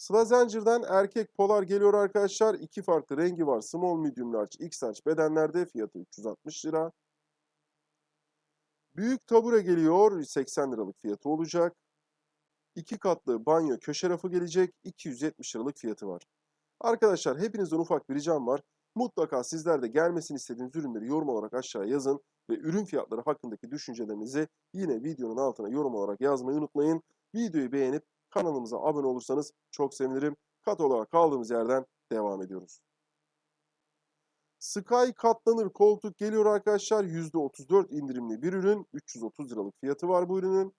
Sıla Zincir'den erkek polar geliyor arkadaşlar. İki farklı rengi var. Small, medium, large, XL bedenlerde fiyatı 360 lira. Büyük tabure geliyor. 80 liralık fiyatı olacak. İki katlı banyo köşe rafı gelecek. 270 liralık fiyatı var. Arkadaşlar hepinizden ufak bir ricam var. Mutlaka sizler de gelmesini istediğiniz ürünleri yorum olarak aşağıya yazın. Ve ürün fiyatları hakkındaki düşüncelerinizi yine videonun altına yorum olarak yazmayı unutmayın. Videoyu beğenip kanalımıza abone olursanız çok sevinirim. Kat olarak kaldığımız yerden devam ediyoruz. Sky katlanır koltuk geliyor arkadaşlar. %34 indirimli bir ürün. 330 liralık fiyatı var bu ürünün.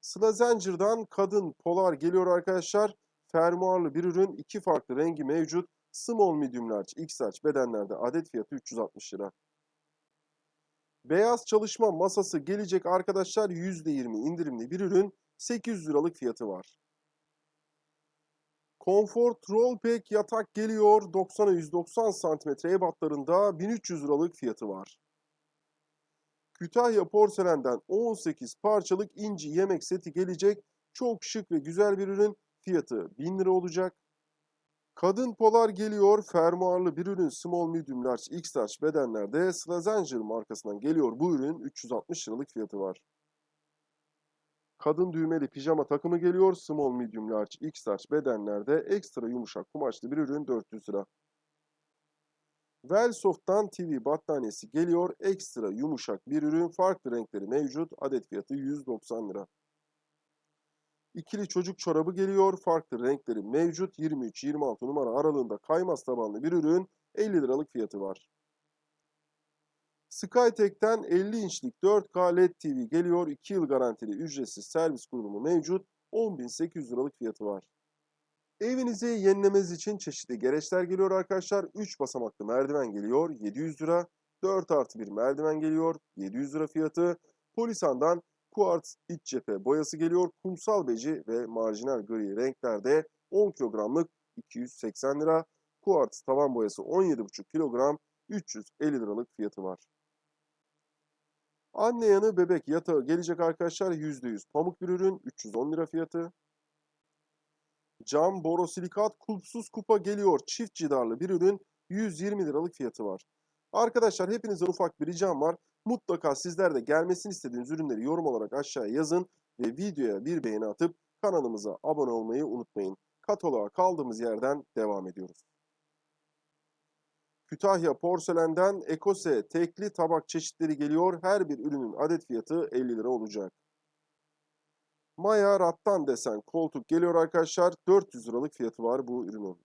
Sıla Zincir'dan kadın polar geliyor arkadaşlar. Fermuarlı bir ürün. iki farklı rengi mevcut. Small, medium, large, XL bedenlerde adet fiyatı 360 lira. Beyaz çalışma masası gelecek arkadaşlar. %20 indirimli bir ürün. 800 liralık fiyatı var. Comfort Rollback yatak geliyor. 90'a 190 cm ebatlarında 1300 liralık fiyatı var. Kütahya porselenden 18 parçalık inci yemek seti gelecek. Çok şık ve güzel bir ürün. Fiyatı 1000 lira olacak. Kadın polar geliyor. Fermuarlı bir ürün small, medium, large, x large bedenlerde Sıla Zincir markasından geliyor. Bu ürün 360 liralık fiyatı var. Kadın düğmeli pijama takımı geliyor. Small, medium, large, x large bedenlerde ekstra yumuşak kumaşlı bir ürün 400 lira. Wellsoft'tan TV battaniyesi geliyor. Ekstra yumuşak bir ürün. Farklı renkleri mevcut. Adet fiyatı 190 lira. İkili çocuk çorabı geliyor. Farklı renkleri mevcut. 23-26 numara aralığında kaymaz tabanlı bir ürün. 50 liralık fiyatı var. Skytek'ten 50 inçlik 4K LED TV geliyor. 2 yıl garantili ücretsiz servis kurulumu mevcut. 10.800 liralık fiyatı var. Evinizi yenilemeniz için çeşitli gereçler geliyor arkadaşlar. 3 basamaklı merdiven geliyor 700 lira. 4 artı bir merdiven geliyor 700 lira fiyatı. Polisan'dan kuartz iç cephe boyası geliyor. Kumsal beci ve marjinal gri renklerde 10 kilogramlık 280 lira. Kuartz tavan boyası 17,5 kilogram 350 liralık fiyatı var. Anne yanı bebek yatağı gelecek arkadaşlar %100 pamuk bir ürün 310 lira fiyatı. Cam borosilikat kulpsuz kupa geliyor çift cidarlı bir ürün 120 liralık fiyatı var. Arkadaşlar hepinizden ufak bir ricam var. Mutlaka sizler de gelmesini istediğiniz ürünleri yorum olarak aşağıya yazın ve videoya bir beğeni atıp kanalımıza abone olmayı unutmayın. Kataloğa kaldığımız yerden devam ediyoruz. Kütahya porselenden Ekose tekli tabak çeşitleri geliyor. Her bir ürünün adet fiyatı 50 lira olacak. Maya rattan desen koltuk geliyor arkadaşlar. 400 liralık fiyatı var bu ürünün.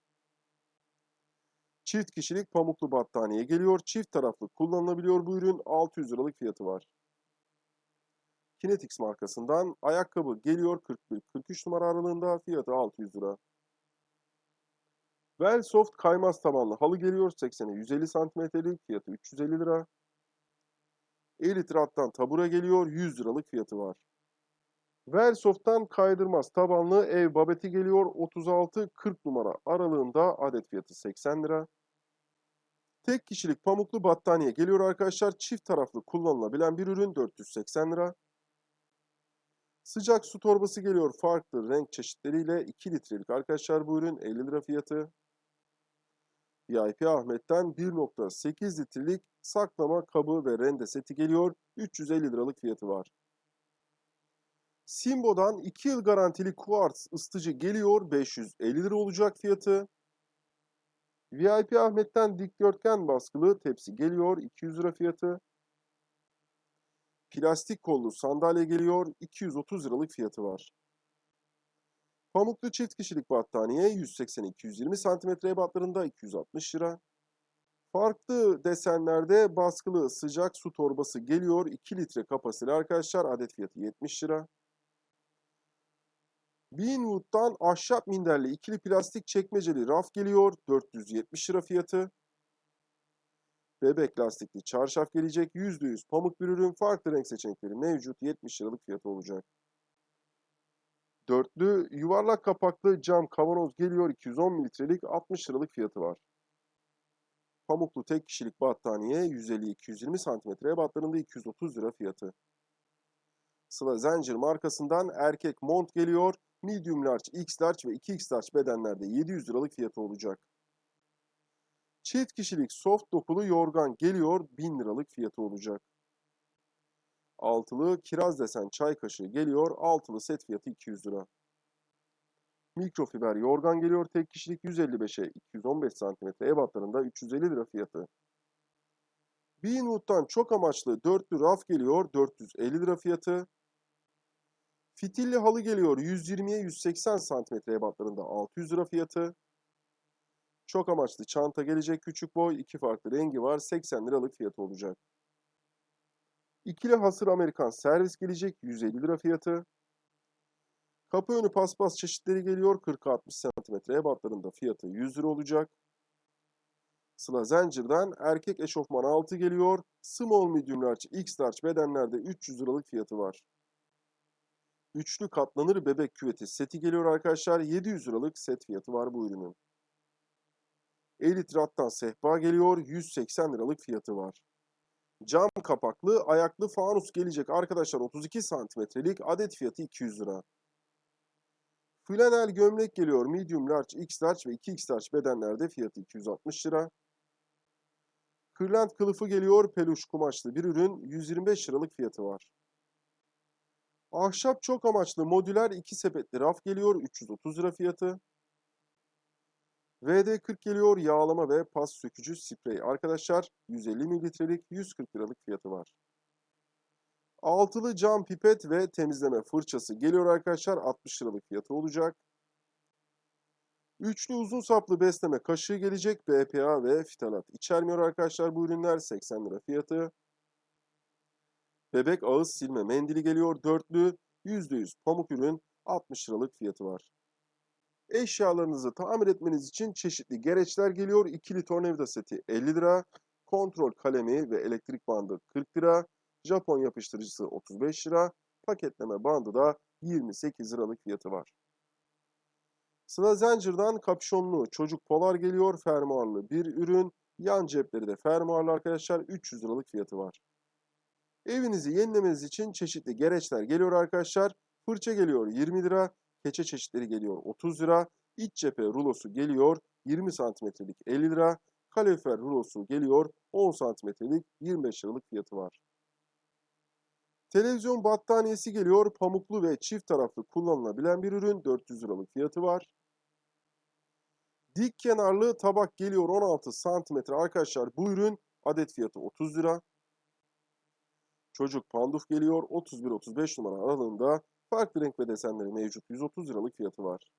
Çift kişilik pamuklu battaniye geliyor. Çift taraflı kullanılabiliyor bu ürün. 600 liralık fiyatı var. Kinetix markasından ayakkabı geliyor 41-43 numara aralığında. Fiyatı 600 lira. Wellsoft kaymaz tabanlı halı geliyor 80'e 150 santimetrelik fiyatı 350 lira. Elite rattan tabure geliyor 100 liralık fiyatı var. Wellsoft'tan kaydırmaz tabanlı ev babeti geliyor 36-40 numara aralığında adet fiyatı 80 lira. Tek kişilik pamuklu battaniye geliyor arkadaşlar. Çift taraflı kullanılabilen bir ürün 480 lira. Sıcak su torbası geliyor farklı renk çeşitleriyle 2 litrelik arkadaşlar bu ürün 50 lira fiyatı. VIP Ahmet'ten 1.8 litrelik saklama kabı ve rende seti geliyor 350 liralık fiyatı var. Simbo'dan 2 yıl garantili kuartz ısıtıcı geliyor 550 lira olacak fiyatı. VIP Ahmet'ten dikdörtgen baskılı tepsi geliyor 200 lira fiyatı. Plastik kollu sandalye geliyor 230 liralık fiyatı var. Pamuklu çift kişilik battaniye 180-220 cm ebatlarında 260 lira. Farklı desenlerde baskılı sıcak su torbası geliyor 2 litre kapasiteli arkadaşlar adet fiyatı 70 lira. Beanwood'dan ahşap minderli ikili plastik çekmeceli raf geliyor. 470 lira fiyatı. Bebek lastikli çarşaf gelecek. %100 pamuk bir ürün. Farklı renk seçenekleri mevcut. 70 liralık fiyatı olacak. Dörtlü yuvarlak kapaklı cam kavanoz geliyor. 210 mililitrelik 60 liralık fiyatı var. Pamuklu tek kişilik battaniye 150-220 cm ebatlarında 230 lira fiyatı. Sıla Zencir markasından erkek mont geliyor. medium large, x large ve 2x large bedenlerde 700 liralık fiyatı olacak. Çift kişilik soft dokulu yorgan geliyor 1000 liralık fiyatı olacak. Altılı kiraz desen çay kaşığı geliyor altılı set fiyatı 200 lira. Mikrofiber yorgan geliyor tek kişilik 155'e 215 cm ebatlarında 350 lira fiyatı. Beanwood'dan çok amaçlı dörtlü raf geliyor 450 lira fiyatı. Fitilli halı geliyor 120'ye 180 cm ebatlarında 600 lira fiyatı. Çok amaçlı çanta gelecek küçük boy iki farklı rengi var 80 liralık fiyatı olacak. İkili hasır Amerikan servis gelecek 150 lira fiyatı. Kapı önü paspas çeşitleri geliyor 40-60 cm ebatlarında fiyatı 100 lira olacak. Sıla Zincir'den erkek eşofman altı geliyor. Small medium large x large bedenlerde 300 liralık fiyatı var. Üçlü katlanır bebek küveti seti geliyor arkadaşlar. 700 liralık set fiyatı var bu ürünün. Elit Rattan sehpa geliyor. 180 liralık fiyatı var. Cam kapaklı ayaklı fanus gelecek arkadaşlar 32 santimetrelik adet fiyatı 200 lira. Flanel gömlek geliyor medium large, x large ve 2x large bedenlerde fiyatı 260 lira. Kırlent kılıfı geliyor peluş kumaşlı bir ürün 125 liralık fiyatı var. Ahşap çok amaçlı modüler 2 sepetli raf geliyor 330 lira fiyatı. VD40 geliyor yağlama ve pas sökücü sprey. Arkadaşlar 150 mililitrelik 140 liralık fiyatı var. Altılı cam pipet ve temizleme fırçası geliyor arkadaşlar 60 liralık fiyatı olacak. Üçlü uzun saplı besleme kaşığı gelecek BPA ve fitalat içermiyor arkadaşlar bu ürünler 80 lira fiyatı. Bebek ağız silme mendili geliyor dörtlü %100 pamuk ürün 60 liralık fiyatı var. Eşyalarınızı tamir etmeniz için çeşitli gereçler geliyor. İkili tornavida seti 50 lira. Kontrol kalemi ve elektrik bandı 40 lira. Japon yapıştırıcısı 35 lira. Paketleme bandı da 28 liralık fiyatı var. Sıla Zincir'dan kapşonlu çocuk polar geliyor. Fermuarlı bir ürün. Yan cepleri de fermuarlı arkadaşlar. 300 liralık fiyatı var. Evinizi yenilemeniz için çeşitli gereçler geliyor arkadaşlar. Fırça geliyor 20 lira. Keçe çeşitleri geliyor 30 lira. İç cephe rulosu geliyor 20 santimetrelik 50 lira. Kalorifer rulosu geliyor 10 santimetrelik 25 liralık fiyatı var. Televizyon battaniyesi geliyor pamuklu ve çift taraflı kullanılabilen bir ürün 400 liralık fiyatı var. Dik kenarlı tabak geliyor 16 santimetre arkadaşlar bu ürün adet fiyatı 30 lira. Çocuk panduf geliyor 31-35 numara aralığında farklı renk ve desenleri mevcut 130 liralık fiyatı var.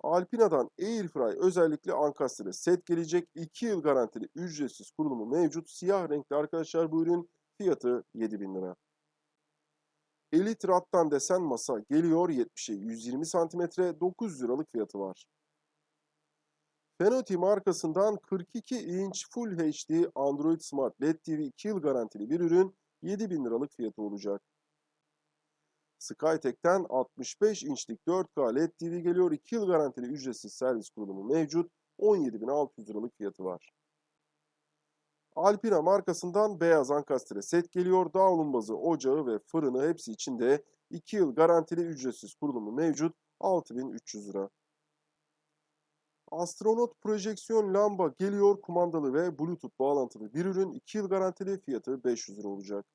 Alpina'dan Airfry özellikle ankastre set gelecek 2 yıl garantili ücretsiz kurulumu mevcut siyah renkli arkadaşlar bu ürün fiyatı 7000 lira. Elite Rattan desen masa geliyor 70'e 120 cm 900 liralık fiyatı var. Fenoti markasından 42 inç Full HD Android Smart LED TV 2 yıl garantili bir ürün 7000 liralık fiyatı olacak. Skytek'ten 65 inçlik 4K LED TV geliyor. 2 yıl garantili ücretsiz servis kurulumu mevcut. 17.600 liralık fiyatı var. Alpina markasından beyaz ankastre set geliyor. Dağılım ocağı ve fırını hepsi içinde 2 yıl garantili ücretsiz kurulumu mevcut. 6300 lira. Astronot projeksiyon lamba geliyor. Kumandalı ve Bluetooth bağlantılı bir ürün. 2 yıl garantili fiyatı 500 lira olacak.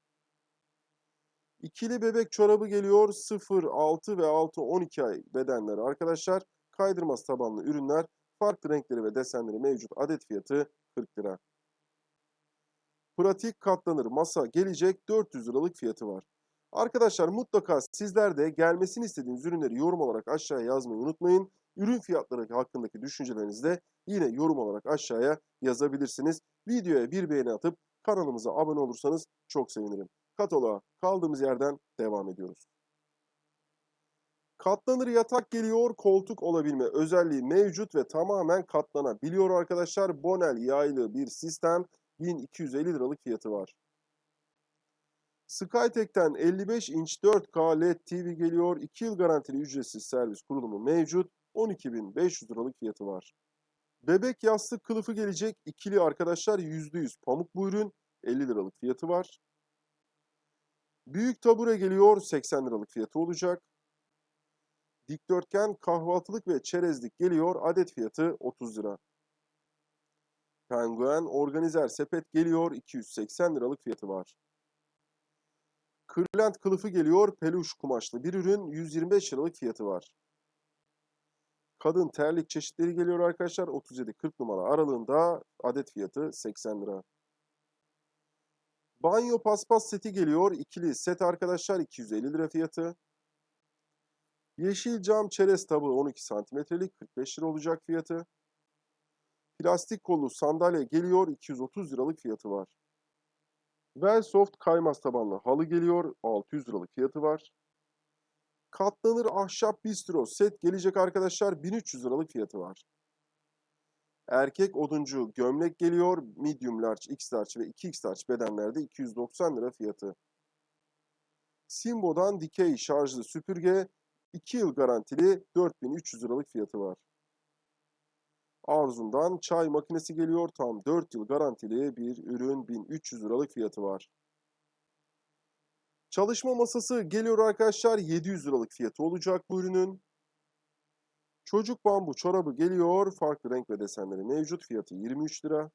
İkili bebek çorabı geliyor. 0, 6 ve 6, 12 ay bedenleri arkadaşlar. Kaydırmaz tabanlı ürünler. Farklı renkleri ve desenleri mevcut. Adet fiyatı 40 lira. Pratik katlanır masa gelecek 400 liralık fiyatı var. Arkadaşlar mutlaka sizler de gelmesini istediğiniz ürünleri yorum olarak aşağıya yazmayı unutmayın. Ürün fiyatları hakkındaki düşüncelerinizi de yine yorum olarak aşağıya yazabilirsiniz. Videoya bir beğeni atıp kanalımıza abone olursanız çok sevinirim. Kataloğa kaldığımız yerden devam ediyoruz. Katlanır yatak geliyor, koltuk olabilme özelliği mevcut ve tamamen katlanabiliyor arkadaşlar. Bonel yaylı bir sistem 1250 liralık fiyatı var. Skytek'ten 55 inç 4K LED TV geliyor. 2 yıl garantili ücretsiz servis kurulumu mevcut. 12.500 liralık fiyatı var. Bebek yastık kılıfı gelecek. ikili arkadaşlar %100 pamuk bu ürün. 50 liralık fiyatı var. Büyük tabure geliyor 80 liralık fiyatı olacak. Dikdörtgen kahvaltılık ve çerezlik geliyor. Adet fiyatı 30 lira. Penguen organizer sepet geliyor. 280 liralık fiyatı var. Kırlent kılıfı geliyor. Peluş kumaşlı bir ürün. 125 liralık fiyatı var. Kadın terlik çeşitleri geliyor arkadaşlar. 37-40 numara aralığında adet fiyatı 80 lira. Banyo paspas seti geliyor. İkili set arkadaşlar 250 lira fiyatı. Yeşil cam çerez tabağı 12 santimetrelik 45 lira olacak fiyatı. Plastik kollu sandalye geliyor 230 liralık fiyatı var. Velsoft kaymaz tabanlı halı geliyor 600 liralık fiyatı var. Katlanır ahşap bistro set gelecek arkadaşlar 1300 liralık fiyatı var. Erkek oduncu gömlek geliyor. Medium large, x large ve 2x large bedenlerde 290 lira fiyatı. Simbo'dan dikey şarjlı süpürge 2 yıl garantili 4300 liralık fiyatı var. Arzum'dan çay makinesi geliyor. Tam 4 yıl garantili bir ürün 1300 liralık fiyatı var. Çalışma masası geliyor arkadaşlar. 700 liralık fiyatı olacak bu ürünün. Çocuk bambu çorabı geliyor. Farklı renk ve desenleri mevcut. Fiyatı 23 lira.